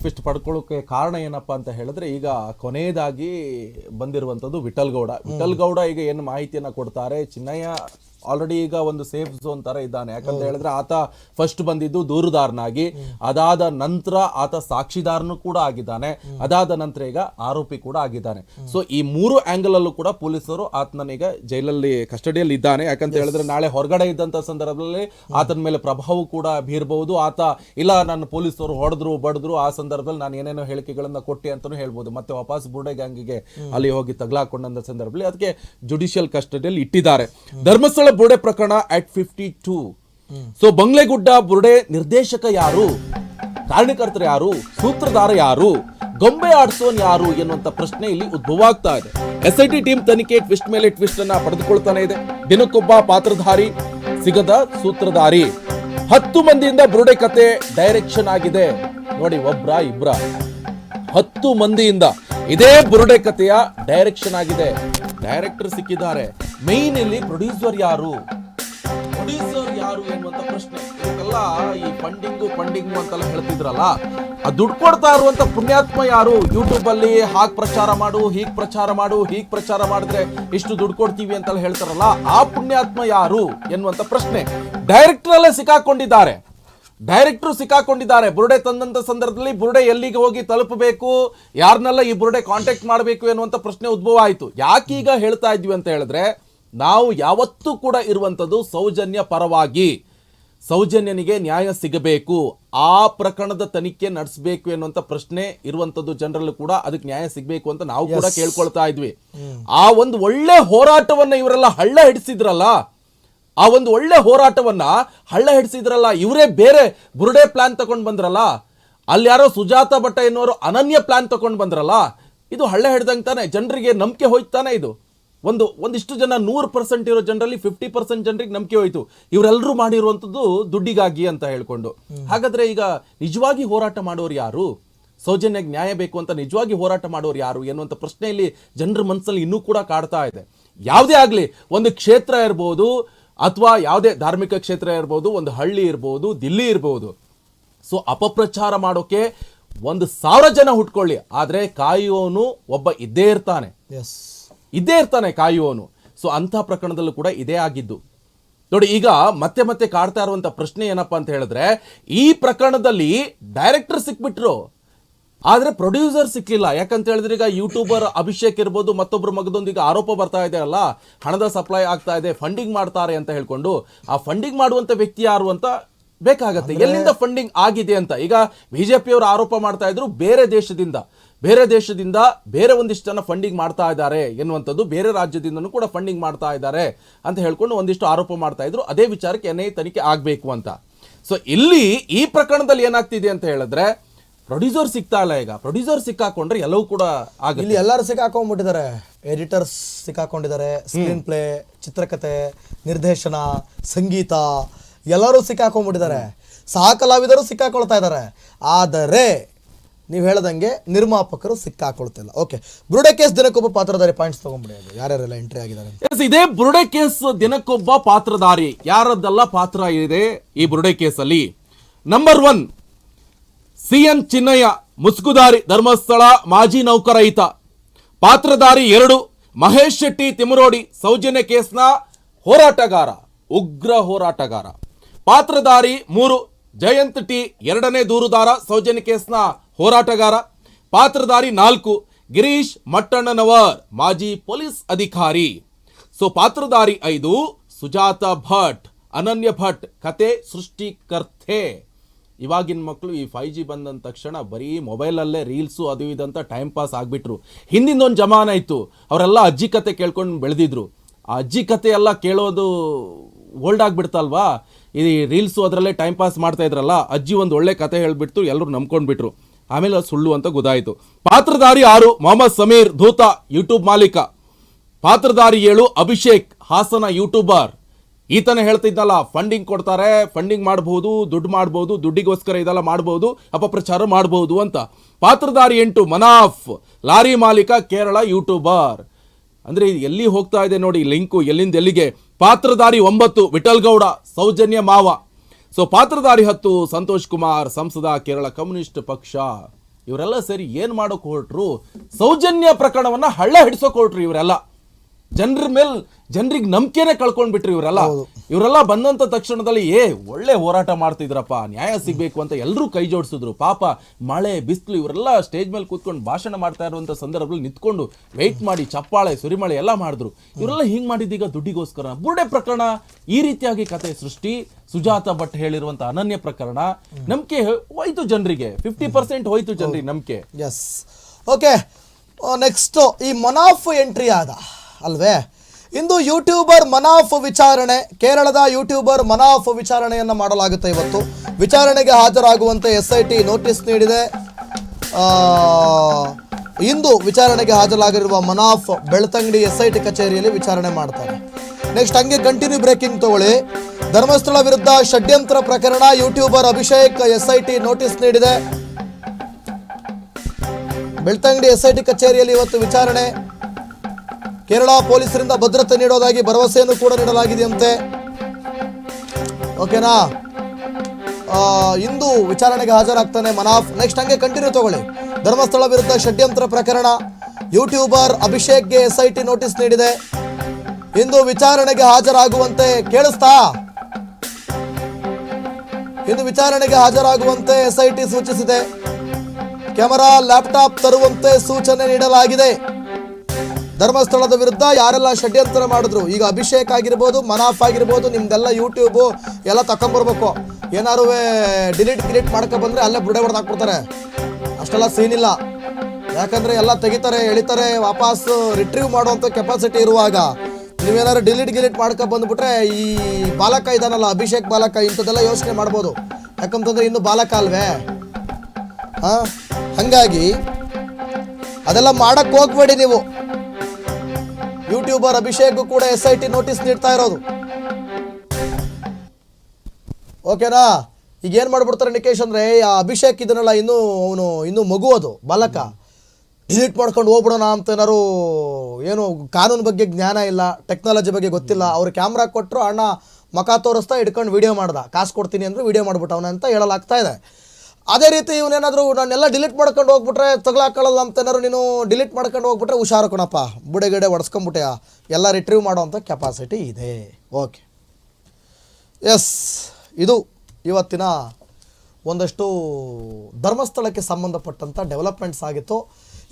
Twist ಪಡ್ಕೊಳ್ಳೋಕೆ ಕಾರಣ ಏನಪ್ಪ ಅಂತ ಹೇಳಿದ್ರೆ, ಈಗ ಕೊನೆಯದಾಗಿ ಗೌಡ ವಿಠಲ್ ಗೌಡ ಈಗ ಏನು ಮಾಹಿತಿಯನ್ನ ಕೊಡ್ತಾರೆ? ಚಿನ್ನಯ್ಯ ಆಲ್ರೆಡಿ ಈಗ ಒಂದು ಸೇಫ್ ಝೋನ್ ತರ ಇದ್ದಾನೆ. ಯಾಕಂತ ಹೇಳಿದ್ರೆ ಆತ ಫಸ್ಟ್ ಬಂದಿದ್ದು ದೂರುದಾರನಾಗಿ. ಅದಾದ ನಂತರ ಆತ ಸಾಕ್ಷಿದಾರನು ಕೂಡ ಆಗಿದ್ದಾನೆ. ಅದಾದ ನಂತರ ಈಗ ಆರೋಪಿ ಕೂಡ ಆಗಿದ್ದಾನೆ. ಸೊ ಈ ಮೂರು ಆಂಗಲ್ ಅಲ್ಲೂ ಕೂಡ ಪೊಲೀಸರು ಆತನ ಈಗ ಜೈಲಲ್ಲಿ ಕಸ್ಟಡಿಯಲ್ಲಿ ಇದ್ದಾನೆ. ಯಾಕಂತ ಹೇಳಿದ್ರೆ ನಾಳೆ ಹೊರಗಡೆ ಇದ್ದಂತ ಸಂದರ್ಭದಲ್ಲಿ ಆತನ ಮೇಲೆ ಪ್ರಭಾವ ಕೂಡ ಬೀರಬಹುದು. ಆತ ಇಲ್ಲ ನನ್ನ ಪೊಲೀಸರು ಹೊಡೆದ್ರು ಬಡದ್ರು ಆ ಸಂದರ್ಭದಲ್ಲಿ ನಾನು ಏನೇನೋ ಹೇಳಿಕೆಗಳನ್ನ ಕೊಟ್ಟೆ ಅಂತಾನು ಹೇಳ್ಬೋದು. ಮತ್ತೆ ವಾಪಸ್ ಬುರ್ಡೆ ಗ್ಯಾಂಗಿಗೆ ಅಲ್ಲಿ ಹೋಗಿ ತಗಲಾಕೊಂಡಂತ ಸಂದರ್ಭದಲ್ಲಿ ಅದಕ್ಕೆ ಜುಡಿಷಿಯಲ್ ಕಸ್ಟಡಿಯಲ್ಲಿ ಇಟ್ಟಿದ್ದಾರೆ. ಧರ್ಮಸ್ಥಳ ಬುರ್ಡೆ ಪ್ರಕರಣ at fifty two so Banglegudda ಬುರುಡೆ ನಿರ್ದೇಶಕ ಯಾರು? ಕಾರಣಕರ್ತರು ಯಾರು? ಸೂತ್ರಧಾರ ಯಾರು? ಗೊಂಬೆ ಆಡಿಸೋನ್ ಯಾರು ಎನ್ನುವಂತ ಪ್ರಶ್ನೆ ಇಲ್ಲಿ ಉದ್ಭವ ಆಗ್ತಾ ಇದೆ. ಎಸ್ ಐ ಟಿ ಟೀಮ್ ತನಿಖೆ ಟ್ವಿಸ್ಟ್ ಮೇಲೆ ಟ್ವಿಸ್ಟ್ ಅನ್ನ ಪಡೆದುಕೊಳ್ತಾನೆ ಇದೆ. ದಿನಕ್ಕೊಬ್ಬ ಪಾತ್ರಧಾರಿ ಸಿಗದ ಸೂತ್ರಧಾರಿ. ಹತ್ತು ಮಂದಿಯಿಂದ ಬುರುಡೆ ಕತೆ ಡೈರೆಕ್ಷನ್ ಆಗಿದೆ. ನೋಡಿ, ಒಬ್ರ ಇಬ್ರ. ಹತ್ತು ಮಂದಿಯಿಂದ ಇದೇ ಬುರುಡೆ ಕಥೆಯ ಡೈರೆಕ್ಷನ್ ಆಗಿದೆ. ಡೈರೆಕ್ಟರ್ ಸಿಕ್ಕಿದ್ದಾರೆ. ಮೈನ್ ಇಲ್ಲಿ ಪ್ರೊಡ್ಯೂಸರ್ ಯಾರು? ಪ್ರೊಡ್ಯೂಸರ್ ಯಾರು ಎನ್ನುವಂತ ಪ್ರಶ್ನೆ. ಇವಕ್ಕೆಲ್ಲ ಈ ಫಂಡಿಂಗು ಫಂಡಿಂಗು ಅಂತೆಲ್ಲ ಹೇಳ್ತಿದ್ರಲ್ಲ ಆ ದುಡ್ಡು ಕೊಡ್ತಾ ಇರುವಂತ ಪುಣ್ಯಾತ್ಮ ಯಾರು? ಯೂಟ್ಯೂಬ್ ಅಲ್ಲಿ ಹಾಗೆ ಪ್ರಚಾರ ಮಾಡು, ಹೀಗ್ ಪ್ರಚಾರ ಮಾಡು, ಹೀಗ್ ಪ್ರಚಾರ ಮಾಡಿದ್ರೆ ಇಷ್ಟು ದುಡ್ಡು ಕೊಡ್ತೀವಿ ಅಂತೆಲ್ಲ ಹೇಳ್ತಾರಲ್ಲ, ಆ ಪುಣ್ಯಾತ್ಮ ಯಾರು ಎನ್ನುವಂತ ಪ್ರಶ್ನೆ. ಡೈರೆಕ್ಟರ್ ಅಲ್ಲೇ ಸಿಕ್ಕಾಕೊಂಡಿದ್ದಾರೆ. ಡೈರೆಕ್ಟರ್ ಸಿಕ್ಕಾಕೊಂಡಿದ್ದಾರೆ. ಬುರುಡೆ ತಂದಂತ ಸಂದರ್ಭದಲ್ಲಿ ಬುರುಡೆ ಎಲ್ಲಿಗೆ ಹೋಗಿ ತಲುಪಬೇಕು ಯಾರನ್ನೆಲ್ಲ ಈ ಬುರುಡೆ ಕಾಂಟ್ಯಾಕ್ಟ್ ಮಾಡಬೇಕು ಎನ್ನುವಂತ ಪ್ರಶ್ನೆ ಉದ್ಭವ ಆಯಿತು. ಯಾಕೀಗ ಹೇಳ್ತಾ ಇದ್ವಿ ಅಂತ ಹೇಳಿದ್ರೆ ನಾವು ಯಾವತ್ತೂ ಕೂಡ ಇರುವಂಥದ್ದು ಸೌಜನ್ಯ ಪರವಾಗಿ. ಸೌಜನ್ಯನಿಗೆ ನ್ಯಾಯ ಸಿಗಬೇಕು. ಆ ಪ್ರಕರಣದ ತನಿಖೆ ನಡೆಸಬೇಕು ಎನ್ನುವಂಥ ಪ್ರಶ್ನೆ ಇರುವಂಥದ್ದು ಜನರಲ್ಲೂ ಕೂಡ ಅದಕ್ಕೆ ನ್ಯಾಯ ಸಿಗಬೇಕು ಅಂತ ನಾವು ಕೂಡ ಕೇಳ್ಕೊಳ್ತಾ ಇದ್ವಿ. ಆ ಒಂದು ಒಳ್ಳೆ ಹೋರಾಟವನ್ನ ಇವರೆಲ್ಲ ಹಳ್ಳ ಹಿಡಿಸಿದ್ರಲ್ಲ ಆ ಒಂದು ಒಳ್ಳೆ ಹೋರಾಟವನ್ನ ಹಳ್ಳ ಹಿಡಿಸಿದ್ರಲ್ಲ ಇವರೇ ಬೇರೆ ಬುರುಡೆ ಪ್ಲಾನ್ ತಗೊಂಡು ಬಂದ್ರಲ್ಲ ಅಲ್ಲಿ ಯಾರೋ ಸುಜಾತ ಭಟ್ಟ ಎನ್ನುವರು ಅನನ್ಯ ಪ್ಲಾನ್ ತಗೊಂಡು ಬಂದ್ರಲ್ಲ ಇದು ಹಳ್ಳ ಹಿಡ್ದಂಗೆ ತಾನೆ ಜನರಿಗೆ ನಂಬಿಕೆ ಹೋಯ್ತಾನೆ ಇದು. ಒಂದು ಒಂದಿಷ್ಟು ಜನ ನೂರು ಪರ್ಸೆಂಟ್ ಇರೋ ಜನರಲ್ಲಿ ಫಿಫ್ಟಿ ಪರ್ಸೆಂಟ್ ಜನರಿಗೆ ನಂಬಿಕೆ ಹೋಯ್ತು. ಇವರೆಲ್ಲರೂ ಮಾಡಿರುವಂಥದ್ದು ದುಡ್ಡಿಗಾಗಿ ಅಂತ ಹೇಳ್ಕೊಂಡು. ಹಾಗಾದ್ರೆ ಈಗ ನಿಜವಾಗಿ ಹೋರಾಟ ಮಾಡೋರು ಯಾರು? ಸೌಜನ್ಯಕ್ಕೆ ನ್ಯಾಯ ಬೇಕು ಅಂತ ನಿಜವಾಗಿ ಹೋರಾಟ ಮಾಡೋರು ಯಾರು ಎನ್ನುವಂಥ ಪ್ರಶ್ನೆಯಲ್ಲಿ ಜನರ ಮನಸ್ಸಲ್ಲಿ ಇನ್ನೂ ಕೂಡ ಕಾಡ್ತಾ ಇದೆ. ಯಾವುದೇ ಆಗಲಿ ಒಂದು ಕ್ಷೇತ್ರ ಇರ್ಬೋದು ಅಥವಾ ಯಾವುದೇ ಧಾರ್ಮಿಕ ಕ್ಷೇತ್ರ ಇರ್ಬೋದು ಒಂದು ಹಳ್ಳಿ ಇರ್ಬೋದು ದಿಲ್ಲಿ ಇರ್ಬೋದು. ಸೊ ಅಪಪ್ರಚಾರ ಮಾಡೋಕೆ ಒಂದು ಸಾವಿರ ಜನ ಹುಟ್ಕೊಳ್ಳಿ. ಆದರೆ ಕಾಯುವವನು ಒಬ್ಬ ಇದ್ದೇ ಇರ್ತಾನೆ. ಎಸ್ ಇದ್ದೇ ಇರ್ತಾನೆ ಕಾಯುವವನು. ಸೊ ಅಂಥ ಪ್ರಕರಣದಲ್ಲೂ ಕೂಡ ಇದೇ ಆಗಿದ್ದು. ನೋಡಿ ಈಗ ಮತ್ತೆ ಮತ್ತೆ ಕಾಡ್ತಾ ಇರುವಂಥ ಪ್ರಶ್ನೆ ಏನಪ್ಪಾ ಅಂತ ಹೇಳಿದ್ರೆ ಈ ಪ್ರಕರಣದಲ್ಲಿ ಡೈರೆಕ್ಟರ್ ಸಿಕ್ಬಿಟ್ರು. ಆದರೆ ಪ್ರೊಡ್ಯೂಸರ್ ಸಿಕ್ಕಿಲ್ಲ ಯಾಕಂತ ಹೇಳಿದ್ರೆ ಈಗ ಯೂಟ್ಯೂಬರ್ ಅಭಿಷೇಕ್ ಇರ್ಬೋದು ಮತ್ತೊಬ್ಬರು ಮಗದೊಂದಿಗೆ ಆರೋಪ ಬರ್ತಾ ಇದೆ ಅಲ್ಲ ಹಣದ ಸಪ್ಲೈ ಆಗ್ತಾ ಇದೆ ಫಂಡಿಂಗ್ ಮಾಡ್ತಾರೆ ಅಂತ ಹೇಳ್ಕೊಂಡು ಆ ಫಂಡಿಂಗ್ ಮಾಡುವಂತ ವ್ಯಕ್ತಿ ಯಾರು ಅಂತ ಬೇಕಾಗತ್ತೆ. ಎಲ್ಲಿಂದ ಫಂಡಿಂಗ್ ಆಗಿದೆ ಅಂತ. ಈಗ ಬಿಜೆಪಿಯವರು ಆರೋಪ ಮಾಡ್ತಾ ಇದ್ರು ಬೇರೆ ದೇಶದಿಂದ. ಬೇರೆ ದೇಶದಿಂದ ಬೇರೆ ಒಂದಿಷ್ಟು ಜನ ಫಂಡಿಂಗ್ ಮಾಡ್ತಾ ಇದ್ದಾರೆ ಎನ್ನುವಂಥದ್ದು ಬೇರೆ ರಾಜ್ಯದಿಂದನೂ ಕೂಡ ಫಂಡಿಂಗ್ ಮಾಡ್ತಾ ಇದ್ದಾರೆ ಅಂತ ಹೇಳ್ಕೊಂಡು ಒಂದಿಷ್ಟು ಆರೋಪ ಮಾಡ್ತಾ ಇದ್ರು. ಅದೇ ವಿಚಾರಕ್ಕೆ ಎನ್ ಐ ತನಿಖೆ ಆಗಬೇಕು ಅಂತ. ಸೊ ಇಲ್ಲಿ ಈ ಪ್ರಕರಣದಲ್ಲಿ ಏನಾಗ್ತಿದೆ ಅಂತ ಹೇಳಿದ್ರೆ ಪ್ರೊಡ್ಯೂಸರ್ ಸಿಗ್ತಾ ಇಲ್ಲ ಈಗ. ಪ್ರೊಡ್ಯೂಸರ್ ಸಿಕ್ಕಾಕೊಂಡ್ರೆ ಎಲ್ಲವೂ ಕೂಡ ಇಲ್ಲಿ ಎಲ್ಲರೂ ಸಿಕ್ಕಾಕೊಂಡ್ಬಿಟ್ಟಿದ್ದಾರೆ. ಎಡಿಟರ್ಸ್ ಸಿಕ್ಕಾಕೊಂಡಿದ್ದಾರೆ. ಸ್ಕ್ರೀನ್ ಪ್ಲೇ ಚಿತ್ರಕಥೆ ನಿರ್ದೇಶನ ಸಂಗೀತ ಎಲ್ಲರೂ ಸಿಕ್ಕಾಕೊಂಡ್ಬಿಟ್ಟಿದ್ದಾರೆ. ಸಹ ಕಲಾವಿದರು ಸಿಕ್ಕಾಕೊಳ್ತಾ ಇದ್ದಾರೆ. ಆದರೆ ನೀವು ಹೇಳ್ದಂಗೆ ನಿರ್ಮಾಪಕರು ಸಿಕ್ಕಾಕೊಳ್ತಿಲ್ಲ. ಓಕೆ ಬುರುಡೆ ಕೇಸ್ ದಿನಕ್ಕೊಬ್ಬ ಪಾತ್ರಧಾರಿ ಪಾಯಿಂಟ್ಸ್ ತಗೊಂಡ್ಬಿಡಿ. ಯಾರ್ಯಾರೆಲ್ಲ ಎಂಟ್ರಿ ಆಗಿದ್ದಾರೆ ಎಸ್ ಇದೇ ಬುರುಡೆ ಕೇಸ್ ದಿನಕ್ಕೊಬ್ಬ ಪಾತ್ರಧಾರಿ. ಯಾರದ್ದೆಲ್ಲ ಪಾತ್ರ ಇದೆ ಈ ಬುರುಡೆ ಕೇಸಲ್ಲಿ? Number one C N Chinnayya ಮುಸ್ಕುದಾರಿ Dharmasthala, ಮಾಜಿ ನೌಕರಹಿತ. ಪಾತ್ರಧಾರಿ ಎರಡು, ಮಹೇಶ್ ಶೆಟ್ಟಿ ತಿಮರೋಡಿ ಸೌಜನ್ಯ ಕೇಸ್ನ ಹೋರಾಟಗಾರ, ಉಗ್ರ ಹೋರಾಟಗಾರ. ಪಾತ್ರಧಾರಿ ಮೂರು, ಜಯಂತ್ ಟಿ, ಎರಡನೇ ದೂರುದಾರ, ಸೌಜನ್ಯ ಕೇಸ್ನ ಹೋರಾಟಗಾರ, ಪಾತ್ರಧಾರಿ ನಾಲ್ಕು, ಗಿರೀಶ್ ಮಟ್ಟಣ್ಣನವರ್, ಮಾಜಿ ಪೊಲೀಸ್ ಅಧಿಕಾರಿ. ಸೊ, ಪಾತ್ರಧಾರಿ ಐದು, ಸುಜಾತ ಭಟ್, ಅನನ್ಯ ಭಟ್, ಕತೆ ಸೃಷ್ಟಿಕರ್ತೆ. ಇವಾಗಿನ ಮಕ್ಕಳು ಈ ಫೈವ್ ಜಿ ಬಂದ ತಕ್ಷಣ ಬರೀ ಮೊಬೈಲಲ್ಲೇ ರೀಲ್ಸು ಅದು ಇದಂತ ಟೈಮ್ ಪಾಸ್ ಆಗಿಬಿಟ್ರು. ಹಿಂದಿನ ಒಂದು ಜಮಾನ ಇತ್ತು, ಅವರೆಲ್ಲ ಅಜ್ಜಿ ಕತೆ ಕೇಳ್ಕೊಂಡು ಬೆಳೆದಿದ್ರು. ಆ ಅಜ್ಜಿ ಕತೆ ಎಲ್ಲ ಕೇಳೋದು ಓಲ್ಡ್ ಆಗಿಬಿಡ್ತಲ್ವಾ? ಈ ರೀಲ್ಸು ಅದರಲ್ಲೇ ಟೈಮ್ ಪಾಸ್ ಮಾಡ್ತಾ ಇದ್ರಲ್ಲ, ಅಜ್ಜಿ ಒಂದು ಒಳ್ಳೆ ಕತೆ ಹೇಳಿಬಿಟ್ಟು ಎಲ್ಲರೂ ನಂಬ್ಕೊಂಡ್ಬಿಟ್ರು. ಆಮೇಲೆ ಅದು ಸುಳ್ಳು ಅಂತ ಗೊತ್ತಾಯಿತು. ಪಾತ್ರಧಾರಿ ಆರು ಮೊಹಮ್ಮದ್ ಸಮೀರ್ ಧೂತ ಯೂಟ್ಯೂಬ್ ಮಾಲೀಕ. ಪಾತ್ರಧಾರಿ ಏಳು, ಅಭಿಷೇಕ್, ಹಾಸನ ಯೂಟ್ಯೂಬರ್ ಈತನ ಹೇಳ್ತಿದ್ದಲ್ಲ ಫಂಡಿಂಗ್ ಕೊಡ್ತಾರೆ ಫಂಡಿಂಗ್ ಮಾಡಬಹುದು ದುಡ್ಡು ಮಾಡಬಹುದು ದುಡ್ಡಿಗೋಸ್ಕರ ಇದೆಲ್ಲ ಮಾಡಬಹುದು ಅಪಪ್ರಚಾರ ಮಾಡಬಹುದು ಅಂತ. ಪಾತ್ರಧಾರಿ ಎಂಟು, ಮನಾಫ್, ಲಾರಿ ಮಾಲೀಕ, ಕೇರಳ ಯೂಟ್ಯೂಬರ್ ಅಂದ್ರೆ ಎಲ್ಲಿ ಹೋಗ್ತಾ ಇದೆ ನೋಡಿ ಲಿಂಕು ಎಲ್ಲಿಂದ ಎಲ್ಲಿಗೆ? ಪಾತ್ರಧಾರಿ ಒಂಬತ್ತು ವಿಠಲ್ ಗೌಡ ಸೌಜನ್ಯ ಮಾವ. ಸೊ ಪಾತ್ರಧಾರಿ ಹತ್ತು ಸಂತೋಷ್ ಕುಮಾರ್, ಸಂಸದ ಕೇರಳ ಕಮ್ಯುನಿಸ್ಟ್ ಪಕ್ಷ, ಇವರೆಲ್ಲ ಸೇರಿ ಏನ್ ಮಾಡೋಕೆ ಹೊರಟ್ರು ಸೌಜನ್ಯ ಪ್ರಕರಣವನ್ನ ಹಳ್ಳ ಹಿಡಿಸೋಕೆ ಹೊರಟ್ರು ಇವರೆಲ್ಲ. ಜನರ ಮೇಲೆ ಜನರಿಗೆ ನಂಬಿಕೆನೆ ಕಳ್ಕೊಂಡ್ಬಿಟ್ರಿ ಇವರೆಲ್ಲ. ಇವರೆಲ್ಲ ಬಂದಂತ ತಕ್ಷಣದಲ್ಲಿ ಏ ಒಳ್ಳೆ ಹೋರಾಟ ಮಾಡ್ತಿದ್ರಪ್ಪ ನ್ಯಾಯ ಸಿಗ್ಬೇಕು ಅಂತ ಎಲ್ಲರೂ ಕೈ ಜೋಡಿಸಿದ್ರು. ಪಾಪ ಮಳೆ ಬಿಸಿಲು ಇವರೆಲ್ಲ ಸ್ಟೇಜ್ ಮೇಲೆ ಕೂತ್ಕೊಂಡು ಭಾಷಣ ಮಾಡ್ತಾ ಇರುವಂತ ಸಂದರ್ಭದಲ್ಲಿ ನಿಂತ್ಕೊಂಡು ವೆಯ್ಟ್ ಮಾಡಿ ಚಪ್ಪಾಳೆ ಸುರಿಮಳೆ ಎಲ್ಲ ಮಾಡಿದ್ರು. ಇವರೆಲ್ಲ ಹಿಂಗೆ ಮಾಡಿದ್ದೀಗ ದುಡ್ಡಿಗೋಸ್ಕರ. ಬುರ್ಡೆ ಪ್ರಕರಣ ಈ ರೀತಿಯಾಗಿ ಕತೆ ಸೃಷ್ಟಿ. ಸುಜಾತ ಭಟ್ ಹೇಳಿರುವಂತ ಅನನ್ಯ ಪ್ರಕರಣ. ನಂಬಿಕೆ ಹೋಯ್ತು ಜನರಿಗೆ. ಫಿಫ್ಟಿ ಪರ್ಸೆಂಟ್ ಹೋಯ್ತು ಜನರಿಗೆ ನಂಬಿಕೆ. ಎಸ್ ಓಕೆ ನೆಕ್ಸ್ಟ್ ಈ ಮೊನಾಫ್ ಎಂಟ್ರಿ ಆದ. ಅಲ್ವೇ? ಇಂದು ಯೂಟ್ಯೂಬರ್ ಮನಾಫ್ ವಿಚಾರಣೆ, ಕೇರಳದ ಯೂಟ್ಯೂಬರ್ ಮನಾಫ್ ವಿಚಾರಣೆಯನ್ನು ಮಾಡಲಾಗುತ್ತೆ ಇವತ್ತು. ವಿಚಾರಣೆಗೆ ಹಾಜರಾಗುವಂತೆ ಎಸ್ ಐ ಟಿ ನೋಟಿಸ್ ನೀಡಿದೆ. ಇಂದು ವಿಚಾರಣೆಗೆ ಹಾಜರಾಗಿರುವ Manaf Belthangady S I T ಕಚೇರಿಯಲ್ಲಿ ವಿಚಾರಣೆ ಮಾಡ್ತಾರೆ. ನೆಕ್ಸ್ಟ್ ಹಂಗೆ ಕಂಟಿನ್ಯೂ ಬ್ರೇಕಿಂಗ್ ತಗೊಳ್ಳಿ. ಧರ್ಮಸ್ಥಳ ವಿರುದ್ಧ ಷಡ್ಯಂತ್ರ ಪ್ರಕರಣ YouTuber Abhishek S I T notice ನೀಡಿದೆ. ಬೆಳ್ತಂಗಡಿ ಎಸ್ ಐ ಟಿ ಕಚೇರಿಯಲ್ಲಿ ಇವತ್ತು ವಿಚಾರಣೆ. ಕೇರಳ ಪೊಲೀಸರಿಂದ ಭದ್ರತೆ ನೀಡೋದಾಗಿ ಭರವಸೆಯನ್ನು ಕೂಡ ನೀಡಲಾಗಿದೆಯಂತೆ. ಓಕೆನಾ? ಇಂದು ವಿಚಾರಣೆಗೆ ಹಾಜರಾಗ್ತಾನೆ ಮನಾಫ್. ನೆಕ್ಸ್ಟ್ ಹಂಗೆ ಕಂಟಿನ್ಯೂ ತಗೊಳ್ಳಿ. ಧರ್ಮಸ್ಥಳ ವಿರುದ್ಧ ಷಡ್ಯಂತ್ರ ಪ್ರಕರಣ. ಯೂಟ್ಯೂಬರ್ ಅಭಿಷೇಕ್ಗೆ ಎಸ್ ಐ ಟಿ ನೋಟಿಸ್ ನೀಡಿದೆ. ಇಂದು ವಿಚಾರಣೆಗೆ ಹಾಜರಾಗುವಂತೆ ಕೇಳಿಸ್ತಾ? ಇಂದು ವಿಚಾರಣೆಗೆ ಹಾಜರಾಗುವಂತೆ ಎಸ್ ಐ ಟಿ ಸೂಚಿಸಿದೆ. ಕ್ಯಾಮೆರಾ, ಲ್ಯಾಪ್ಟಾಪ್ ತರುವಂತೆ ಸೂಚನೆ ನೀಡಲಾಗಿದೆ. ಧರ್ಮಸ್ಥಳದ ವಿರುದ್ಧ ಯಾರೆಲ್ಲ ಷಡ್ಯಂತ್ರ ಮಾಡಿದ್ರು? ಈಗ ಅಭಿಷೇಕ್ ಆಗಿರ್ಬೋದು, ಮನಾಫ್ ಆಗಿರ್ಬೋದು, ನಿಮ್ದೆಲ್ಲ ಯೂಟ್ಯೂಬು ಎಲ್ಲ ತಕೊಂಬರ್ಬೇಕು ಏನಾರು ಡಿಲೀಟ್ ಗಿಲೀಟ್ ಮಾಡ್ಕೊ ಬಂದ್ರೆ ಅಲ್ಲೇ ಬುಡೆ ಹೊಡೆದು ಹಾಕ್ಬಿಡ್ತಾರೆ. ಅಷ್ಟೆಲ್ಲ ಇಲ್ಲ. ಯಾಕಂದ್ರೆ ಎಲ್ಲ ತೆಗಿತಾರೆ, ಎಳಿತಾರೆ, ವಾಪಸ್ ರಿಟ್ರೀವ್ ಮಾಡುವಂಥ ಕೆಪಾಸಿಟಿ ಇರುವಾಗ. ನೀವೇನಾದ್ರು ಡಿಲೀಟ್ ಗಿಲೀಟ್ ಮಾಡ್ಕೊ ಬಂದ್ಬಿಟ್ರೆ ಈ ಬಾಲಕ ಇದಾನಲ್ಲ, ಅಭಿಷೇಕ್ ಬಾಲಕ, ಇಂಥದ್ದೆಲ್ಲ ಯೋಚನೆ ಮಾಡ್ಬೋದು. ಯಾಕಂತಂದ್ರೆ ಇನ್ನು ಬಾಲಕ ಅಲ್ವೇ? ಹಾ? ಹಂಗಾಗಿ ಅದೆಲ್ಲ ಮಾಡಕ್ ಹೋಗ್ಬೇಡಿ ನೀವು. ಯೂಟ್ಯೂಬರ್ ಅಭಿಷೇಕ್ ಕೂಡ ಎಸ್ ಐ ಟಿ ನೋಟಿಸ್ ನೀಡ್ತಾ ಇರೋದು. ಓಕೆನಾ ಈಗ ಏನ್ ಮಾಡ್ಬಿಡ್ತಾರೆ ನಿಕೇಶ್ ಅಂದ್ರೆ ಆ ಅಭಿಷೇಕ್ ಇದನ್ನೆಲ್ಲ ಇನ್ನು ಅವನು ಇನ್ನು ಮಗು ಅದು ಬಾಲಕ. ಡಿಲೀಟ್ ಮಾಡ್ಕೊಂಡು ಹೋಗ್ಬಿಡೋಣ ಅಂತ ಏನಾರು ಏನು ಕಾನೂನು ಬಗ್ಗೆ ಜ್ಞಾನ ಇಲ್ಲ ಟೆಕ್ನಾಲಜಿ ಬಗ್ಗೆ ಗೊತ್ತಿಲ್ಲ, ಅವ್ರು ಕ್ಯಾಮ್ರಾ ಕೊಟ್ಟರು ಅಣ್ಣ ಮಖ ತೋರಿಸ್ತಾ ಹಿಡ್ಕೊಂಡು ವಿಡಿಯೋ ಮಾಡ್ದ. ಕಾಸು ಕೊಡ್ತೀನಿ ಅಂದ್ರೆ ವಿಡಿಯೋ ಮಾಡ್ಬಿಟ್ಟವನ ಅಂತ ಹೇಳಲಾಗ್ತಾ ಇದೆ. ಅದೇ ರೀತಿ ಇವನೇನಾದರೂ ನಾನೆಲ್ಲ ಡಿಲೀಟ್ ಮಾಡ್ಕೊಂಡು ಹೋಗ್ಬಿಟ್ರೆ ತಗಲಾಕೊಳ್ಳಲ್ಲ ಅಂತ ಏನಾದ್ರು ನೀನು ಡಿಲೀಟ್ ಮಾಡ್ಕೊಂಡು ಹೋಗ್ಬಿಟ್ರೆ ಹುಷಾರು ಕಣಪ್ಪ. ಬುಡೆಗಿಡೆ ಗಿಡೆ ಒಡ್ಸ್ಕೊಂಬಿಟ್ಟೆಯ ಎಲ್ಲ ರಿಟ್ರೀವ್ ಮಾಡೋವಂಥ ಕೆಪಾಸಿಟಿ ಇದೆ. ಓಕೆ ಎಸ್ ಇದು ಇವತ್ತಿನ ಒಂದಷ್ಟು ಧರ್ಮಸ್ಥಳಕ್ಕೆ ಸಂಬಂಧಪಟ್ಟಂಥ ಡೆವಲಪ್ಮೆಂಟ್ಸ್ ಆಗಿತ್ತು.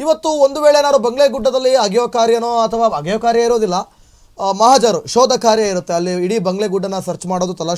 ಇವತ್ತು ಒಂದು ವೇಳೆ ಏನಾದ್ರು ಬಂಗ್ಲೆಗುಡ್ಡದಲ್ಲಿ ಅಗೆಯೋ ಕಾರ್ಯನೋ ಅಥವಾ ಅಗೆಯೋ ಕಾರ್ಯ ಇರೋದಿಲ್ಲ ಮಹಾಜರು ಶೋಧ ಕಾರ್ಯ ಇರುತ್ತೆ. ಅಲ್ಲಿ ಇಡೀ ಬಂಗ್ಲೆಗುಡ್ಡನ ಸರ್ಚ್ ಮಾಡೋದು ತಲಾಶ್